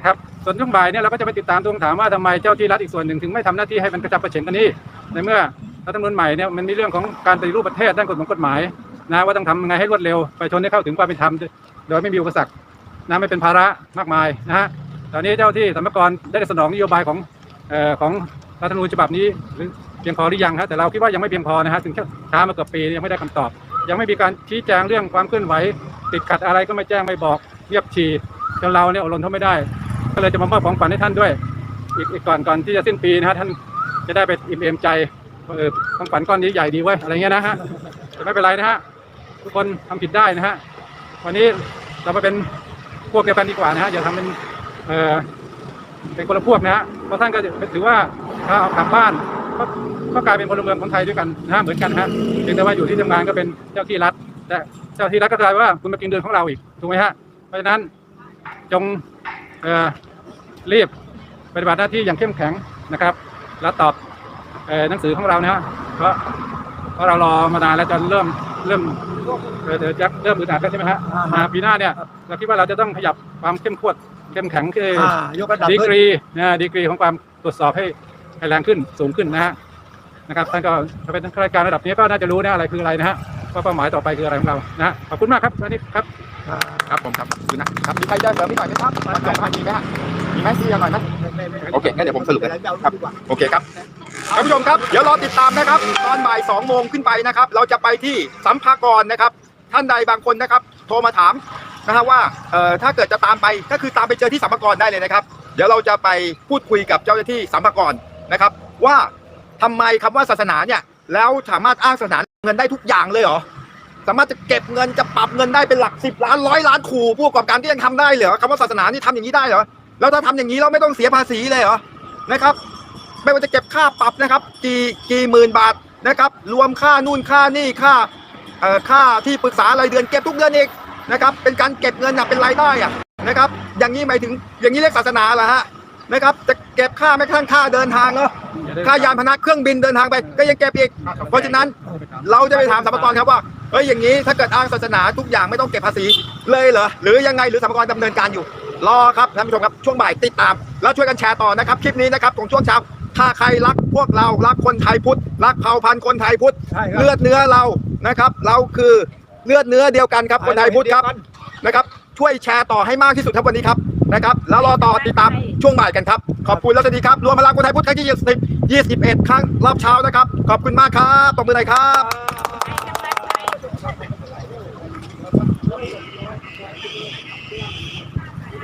นะครับส่วนช่วงบ่ายเนี่ยเราก็จะไปติดตามทวงถามว่าทำไมเจ้าที่รัฐอีกส่วนหนึ่งถึงไม่ทำหน้าที่ให้มันกระจับกระเฉงกันนี่ในเมื่อรัฐธรรมนูญใหม่เนี่ยมันมีเรื่องของการปฏิรูปประเทศด้านกฎหมายกฎหมายนะว่าต้องทำยังไงให้รวดเร็วประชาชนได้เข้าถึงความเป็นธรรมโดยไม่มีอุปสรรคนะไม่เป็นภาระมากมายนะฮะตอนนี้เจ้าที่สรรพากรได้สนองนโยบายของเอ่อของรัฐธรรมนูญฉบับนี้หรือเพียงพอหรือยังฮะแต่เราคิดว่ายังไม่เพียงพอนะฮะถึงช้ามาเกือบปียังไม่ได้คำตอบ ยังไม่มีการชี้แจงเรื่องความเคลื่อนไหว ติดขัดอะไรก็ไม่แจ้งไม่บอกเงียบฉีจนเราเนี่ยอดรนทนไม่ได้ ก็เลยจะมามอบของขวัญให้ท่านด้วย อีกอีกก่อนก่อนที่จะสิ้นปีนะฮะท่านจะได้ไปอิ่มเอมใจเออของขวัญก้อนนี้ใหญ่ดีเว้ยอะไรเงี้ยนะฮะแต่ไม่เป็นไรนะฮะทุกคนทำผิดได้นะฮะวันนี้เรามาเป็นพวกเดียวกันดีกว่านะฮะอย่าทำเป็นเออเป็นคนละพวกนะฮะเพราะท่านก็ถือว่าถ้าเอากลับบ้านก็ก็กลายเป็นพลเมืองคนไทยด้วยกันนะฮะเหมือนกันฮะเพียงแต่ว่าอยู่ที่ทำงานก็เป็นเจ้าที่รัฐแต่เจ้าที่รัฐก็กลายว่าคุณมากินเดือนของเราอีกถูกไหมฮะเพราะฉะนั้นจง รีบปฏิบัติหน้าที่อย่างเข้มแข็งนะครับ แล้วตอบเอ่อหนังสือของเรานะฮะเพราะเพราะเรารอมานานแล้วจนเริ่มเริ่มเอ่อเดี๋ยวจะเริ่มอึดอัดแล้วใช่ไหมฮะอ่าฮะอ่าปีหน้าเนี่ยเราคิดว่าเราจะต้องขยับความเข้มข้นเข้มแข็งคืออ่ายกระดับดีขึ้กนรีนะดีกรีของความตรวจสอบให้ให้แรงขึ้นสูงขึ้นนะฮะนะครับท่านก็ถ้าเป็นข้าราชการระดับนี้ก็น่าจะรู้นะอะไรคืออะไรนะฮะว่าเป้าหมายต่อไปคืออะไรของเรานะฮะขอบคุณมากครับวันนี้ครับ ครับผมครับคุณนะครับมีใครจะเสริมอีกหน่อยไหมครับมาจบมามีไหมฮะมีไหมซีหน่อยไหมโอเคงั้นเดี๋ยวผมสรุปเลยครับโอเคครับท่านผู้ชมครับเดี๋ยวรอติดตามนะครับ ตอนบ่าย2โมงขึ้นไปนะครับ เราจะไปที่สัมภากรนะครับ ท่านใดบางคนนะครับ โทรมาถามนะครับว่าเอ่อถ้าเกิดจะตามไปก็คือตามไปเจอที่สัมภากรได้เลยนะครับ เดี๋ยวเราจะไปพูดคุยกับเจ้าหน้าที่สัมภากรนะครับ ว่าทำไมคำว่าศาสนาเนี่ยแล้วสามารถอ้างศาสนาเงินได้ทุกอย่างเลยเหรอ สามารถจะเก็บเงินจะปรับเงินได้เป็นหลักสิบล้านร้อยล้านขู่ผู้ประกอบการที่ยังทำได้เหรอคำว่าศาสนานี่ทำอย่างนี้ได้เหรอแล้วถ้าทำอย่างนี้เราไม่ต้องเสียภาษีเลยเหรอนะครับ ไม่ว่าจะเก็บค่าปรับนะครับกี่กี่หมื่นบาทนะครับ รวมค่านู่นค่านี่ค่าเอ่อค่าที่ปรึกษารายเดือนเก็บทุกเดือนอีกนะครับ เป็นการเก็บเงินอะเป็นรายได้อะนะครับ อย่างนี้หมายถึงอย่างนี้เรียกศาสนาเหรอฮะนะครับจะเก็บค่าแม้กระทั่งค่าเดินทางเนาะค่ายานพาหนะเครื่องบินเดินทางไป ก็ยังเก็บอีกเพราะฉะนั้นเราจะไปถามสรรพากรครับว่า เฮ้ยอย่างนี้ถ้าเกิดอ้างศาสนาทุกอย่างไม่ต้องเก็บภาษีเลยเหรอหรือยังไงหรือสรรพากรดำเนินการอยู่ รอครับท่านผู้ชมครับช่วงบ่ายติดตาม แล้วช่วยกันแชร์ต่อนะครับ คลิปนี้นะครับของช่วงเช้าถ้าใครรักพวกเรารักคนไทยพุทธรักเผ่าพันธุ์คนไทยพุทธใช่ครับ เลือดเนื้อเรานะครับ เราคือเลือดเนื้อเดียวกันครับคนไทยพุทธครับนะครับ ช่วยแชร์ต่อให้มากที่สุดครับวันนี้ครับนะครับ แล้วรอต่อติดตามช่วงบ่ายกันครับ ขอบคุณแล้วสวัสดีครับรวมพลังคนไทยพุทธครั้งที่20 21 ครั้งรอบเช้านะครับ ขอบคุณมากครับตบมือหน่อยครับใ Thank you.